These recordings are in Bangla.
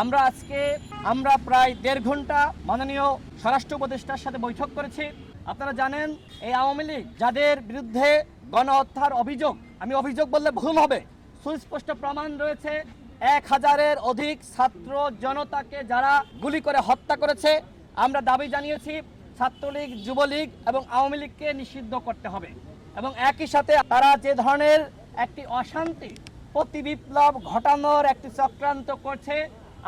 আমরা আজকে, আমরা প্রায় দেড় ঘণ্টা মাননীয় স্বরাষ্ট্র উপদেষ্টার সাথে বৈঠক করেছি। আপনারা জানেন, এই আওয়ামী লীগ যাদের বিরুদ্ধে গণহত্যার অভিযোগ, আমি অভিযোগ বললে ভুল হবে, সুস্পষ্ট প্রমাণ রয়েছে, এক হাজারের অধিক ছাত্র জনতাকে যারা গুলি করে হত্যা করেছে। আমরা দাবি জানিয়েছি, ছাত্রলীগ, যুবলীগ এবং আওয়ামী লীগকে নিষিদ্ধ করতে হবে। এবং একই সাথে তারা যে ধরনের একটি অশান্তি প্রতি বিপ্লব ঘটানোর একটি চক্রান্ত করছে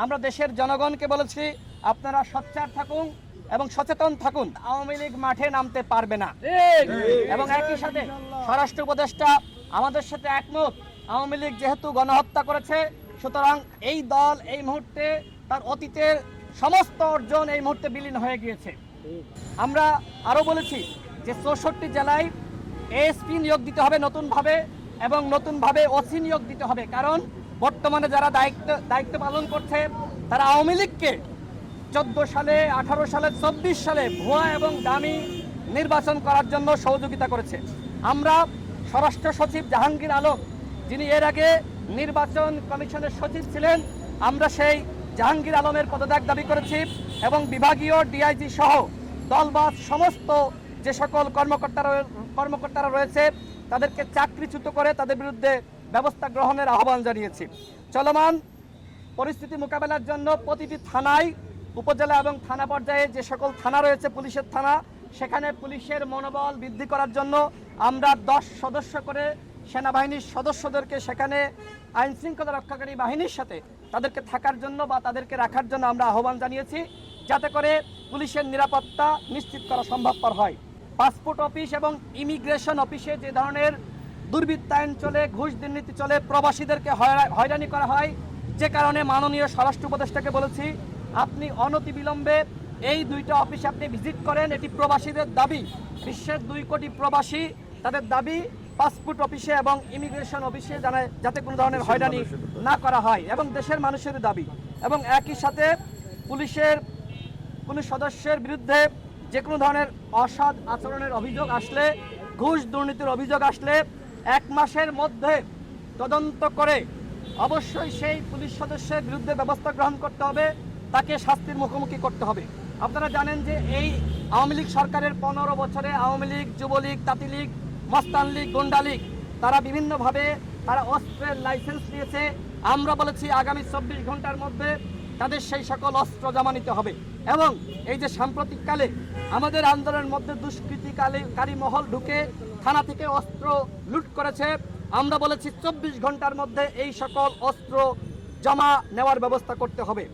আমরা দেশের জনগণকে বলেছি আপনারা সচ্চার থাকুন এবং সচেতন থাকুন। আওয়ামী লীগ মাঠে নামতে পারবে না। এবং একই সাথে স্বরাষ্ট্র উপদেষ্টা আমাদের সাথে একমত আওয়ামী লীগ যেহেতু গণহত্যা করেছে সুতরাং এই দল এই মুহূর্তে তার অতীতের সমস্ত অর্জন এই মুহূর্তে বিলীন হয়ে গিয়েছে। আমরা আরও বলেছি যে চৌষট্টি জেলায় এএসপি নিয়োগ দিতে হবে নতুনভাবে এবং নতুনভাবে ওসি নিয়োগ দিতে হবে। কারণ বর্তমানে যারা দায়িত্ব দায়িত্ব পালন করছে, তারা আওয়ামী লীগকে চোদ্দ সালে, আঠারো সালে, চব্বিশ সালে ভুয়া এবং দামি নির্বাচন করার জন্য সহযোগিতা করেছে। আমরা স্বরাষ্ট্র সচিব জাহাঙ্গীর আলম, যিনি এর আগে নির্বাচন কমিশনের সচিব ছিলেন, আমরা সেই জাহাঙ্গীর আলমের পদত্যাগ দাবি করেছি এবং বিভাগীয় ডিআইজি সহ দলবাদ সমস্ত যে সকল কর্মকর্তারা কর্মকর্তারা রয়েছে, তাদেরকে চাকরিচ্যুত করে তাদের বিরুদ্ধে ব্যবস্থা গ্রহণের আহ্বান জানিয়েছি। চলমান পরিস্থিতি মোকাবেলার জন্য প্রতিটি থানায়, উপজেলা এবং থানা পর্যায়ে যে সকল থানা রয়েছে, পুলিশের থানা, সেখানে পুলিশের মনোবল বৃদ্ধি করার জন্য আমরা দশ সদস্য করে সেনাবাহিনীর সদস্যদেরকে সেখানে আইন শৃঙ্খলা রক্ষাকারী বাহিনীর সাথে তাদেরকে থাকার জন্য বা তাদেরকে রাখার জন্য আমরা আহ্বান জানিয়েছি, যাতে করে পুলিশের নিরাপত্তা নিশ্চিত করা সম্ভবপর হয়। পাসপোর্ট অফিস এবং ইমিগ্রেশন অফিসে যে ধরনের দুর্বৃত্তায়ন চলে ঘুষ দুর্নীতি চলে প্রবাসীদেরকে হয়রা- হয়রানি করা হয়। যে কারণে মাননীয় স্বরাষ্ট্র উপদেষ্টাকে বলেছি আপনি অনতিবিলম্বে এই দুইটা অফিসে আপনি ভিজিট করেন। এটি প্রবাসীদের দাবি। বিশ্বের দুই কোটি প্রবাসী তাদের দাবি পাসপোর্ট অফিসে এবং ইমিগ্রেশন অফিসে জানা যাতে কোনো ধরনের হয়রানি না করা হয় এবং দেশের মানুষের দাবি। এবং একই সাথে পুলিশের কোনো সদস্যের বিরুদ্ধে যে কোনো ধরনের অসৎ আচরণের অভিযোগ আসলে ঘুষ দুর্নীতির অভিযোগ আসলে এক মাসের মধ্যে তদন্ত করে অবশ্যই সেই পুলিশ সদস্যের বিরুদ্ধে ব্যবস্থা গ্রহণ করতে হবে, তাকে শাস্তির মুখোমুখি করতে হবে। আপনারা জানেন যে এই আওয়ামী লীগ সরকারের পনেরো বছরে আওয়ামী লীগ, যুবলীগ তাঁতি লীগ মস্তান লীগ, গুন্ডা লীগ, তারা বিভিন্নভাবে তারা অস্ত্রের লাইসেন্স দিয়েছে আমরা বলেছি আগামী চব্বিশ ঘণ্টার মধ্যে তাদের সেই সকল অস্ত্র জমা নিতে হবে। এবং এই যে সাম্প্রতিককালে আমাদের আন্দোলনের মধ্যে দুষ্কৃতিকারী মহল ঢুকে থানা থেকে অস্ত্র লুট করেছে। আমরা বলেছি, চব্বিশ ঘণ্টার মধ্যে এই সকল অস্ত্র জমা নেওয়ার ব্যবস্থা করতে হবে।